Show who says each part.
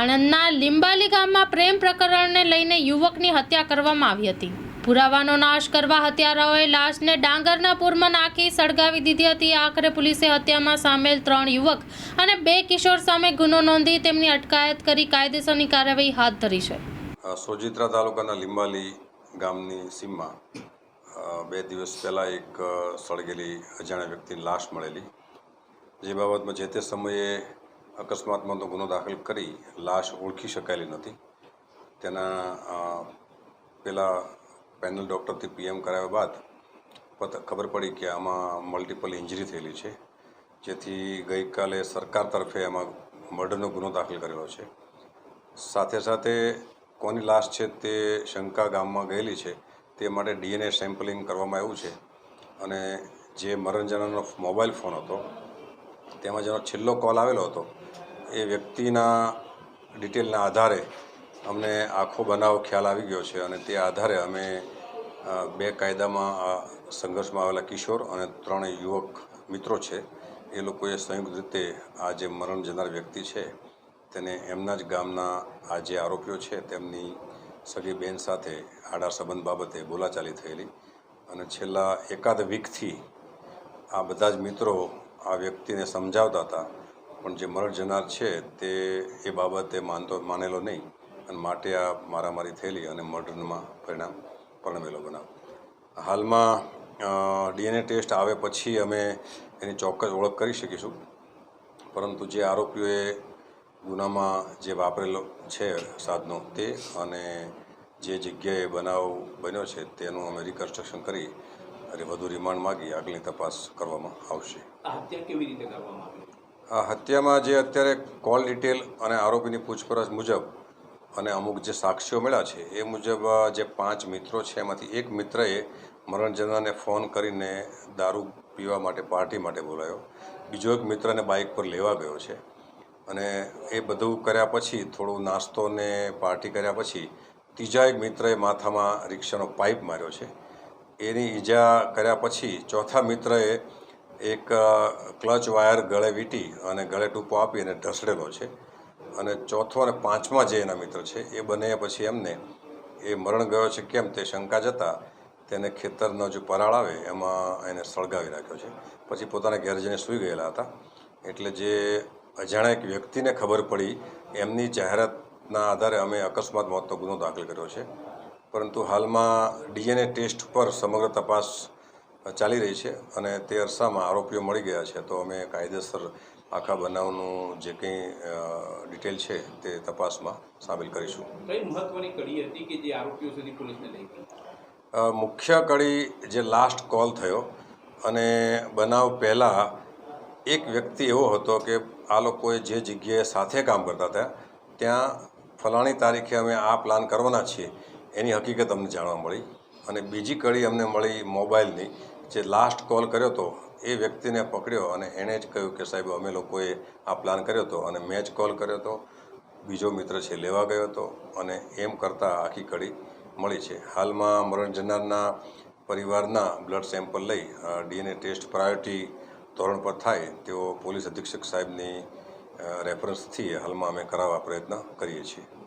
Speaker 1: આણંદના લીંબાલી ગામમાં પ્રેમ પ્રકરણને લઈને યુવકની હત્યા કરવામાં આવી હતી. પુરાવાનો નાશ કરવા હત્યારાઓએ લાશને ડાંગરના પૂરમાં નાખી સળગાવી દીધી હતી. આખરે પોલીસે હત્યામાં સામેલ ત્રણ યુવક અને બે કિશોર સામે ગુનો નોંધી તેમની અટકાયત કરી કાયદેસરની કાર્યવાહી હાથ ધરી છે.
Speaker 2: સોજિત્રા તાલુકાના લીંબાલી ગામની સીમમાં બે દિવસ પહેલાં એક સળગેલી અજાણ્યા વ્યક્તિની લાશ મળેલી. જે બાબતમાં જે તે સમયે અકસ્માતમાંનો ગુનો દાખલ કરી લાશ ઓળખી શકાયેલી નથી. તેના પેલા પેનલ ડૉક્ટરથી પીએમ કરાવ્યા બાદ ખબર પડી કે આમાં મલ્ટિપલ ઇન્જરી થયેલી છે, જેથી ગઈકાલે સરકાર તરફે આમાં મર્ડરનો ગુનો દાખલ કરેલો છે. સાથે સાથે કોની લાશ છે તે શંકા ગામમાં ગયેલી છે, તે માટે ડીએનએ સેમ્પલિંગ કરવામાં આવ્યું છે. અને જે મરણ મોબાઈલ ફોન હતો, તેમાં જેનો છેલ્લો કોલ આવેલો હતો એ વ્યક્તિના ડિટેલના આધારે અમને આખો બનાવ ખ્યાલ આવી ગયો છે અને તે આધારે અમે બે કાયદામાં સંઘર્ષમાં આવેલા કિશોર અને ત્રણ યુવક મિત્રો છે. એ લોકોએ સંયુક્ત રીતે આ જે મરણ જનાર વ્યક્તિ છે. તેને એમના જ ગામના આ જે આરોપીઓ છે. તેમની સગી બેન સાથે આડા સંબંધ બાબતે બોલાચાલી થયેલી અને છેલ્લા એકાદ વીકથી આ બધા જ મિત્રો આ વ્યક્તિને સમજાવતા હતા પણ જે મરણ જનાર છે, તે એ બાબતે માનતો, માનેલો નહીં અને માટે આ મારામારી થયેલી અને મર્ડરમાં પરિણામ પરણમેલો બનાવ. હાલમાં ડીએનએ ટેસ્ટ આવે પછી અમે એની ચોક્કસ ઓળખ કરી શકીશું. પરંતુ જે આરોપીઓએ ગુનામાં જે વાપરેલો છે સાધનો તે અને જે જગ્યાએ બનાવ બન્યો છે, તેનું અમે રિકન્સ્ટ્રક્શન કરી અને વધુ રિમાન્ડ માગી આગળની તપાસ કરવામાં આવશે.
Speaker 3: હત્યા કેવી રીતે કરવામાં આવી?
Speaker 2: આ હત્યામાં જે અત્યારે કોલ ડિટેલ અને આરોપીની પૂછપરછ મુજબ અને અમુક જે સાક્ષીઓ મળ્યા છે, એ મુજબ જે પાંચ મિત્રો છે, એમાંથી એક મિત્રએ મરણજનાને ફોન કરીને દારૂ પીવા માટે, પાર્ટી માટે બોલાયો. બીજો એક મિત્રને બાઇક પર લેવા ગયો છે. અને એ બધું કર્યા પછી, થોડું નાસ્તો ને પાર્ટી કર્યા પછી, ત્રીજા એક મિત્રએ માથામાં રિક્ષાનો પાઇપ માર્યો છે. એની ઈજા કર્યા પછી ચોથા મિત્રએ એક ક્લચ વાયર ગળે વીંટી અને ગળે ટૂંપો આપી અને ઢસડેલો છે. અને ચોથો અને પાંચમા જે એના મિત્ર છે, એ બંને પછી એમને એ મરણ ગયો છે કેમ તે શંકા જતા તેને ખેતરનો જે પરાળ આવે એમાં એને સળગાવી રાખ્યો છે. પછી પોતાના ઘેર જઈને સૂઈ ગયેલા હતા. એટલે જે અજાણ્યા એક વ્યક્તિને ખબર પડી, એમની જાહેરાતના આધારે અમે અકસ્માત મોતનો ગુનો દાખલ કર્યો છે. પરંતુ હાલમાં ડીએનએ ટેસ્ટ પર સમગ્ર તપાસ ચાલી રહી છે અને તે અરસામાં આરોપીઓ મળી ગયા છે. તો અમે કાયદેસર આખા બનાવનું જે કંઈ ડિટેલ છે તે તપાસમાં સામેલ કરીશું.
Speaker 3: કઈ મહત્વની કડી હતી કે જે આરોપીઓ સુધી પોલીસને લઈ ગઈ?
Speaker 2: મુખ્ય કડી જે લાસ્ટ કોલ થયો અને બનાવ પહેલાં એક વ્યક્તિ એવો હતો કે આ લોકોએ જે જગ્યાએ સાથે કામ કરતા હતા ત્યાં ફલાણી તારીખે અમે આ પ્લાન કરવાના છીએ. એની હકીકત અમને જાણવા મળી. અને બીજી કડી અમને મળી મોબાઈલની, જે લાસ્ટ કોલ કર્યો હતો એ વ્યક્તિને પકડ્યો અને એણે જ કહ્યું કે સાહેબ, અમે લોકોએ આ પ્લાન કર્યો હતો અને મેં જ કોલ કર્યો હતો. બીજો મિત્ર છે, લેવા ગયો હતો અને એમ કરતાં આખી કડી મળી છે. હાલમાં મરણ જનારના પરિવારના બ્લડ સેમ્પલ લઈ ડીએનએ ટેસ્ટ પ્રાયોરિટી ધોરણ પર થાય તેઓ પોલીસ અધિક્ષક સાહેબની રેફરન્સથી હાલમાં અમે કરાવવા પ્રયત્ન કરીએ છીએ.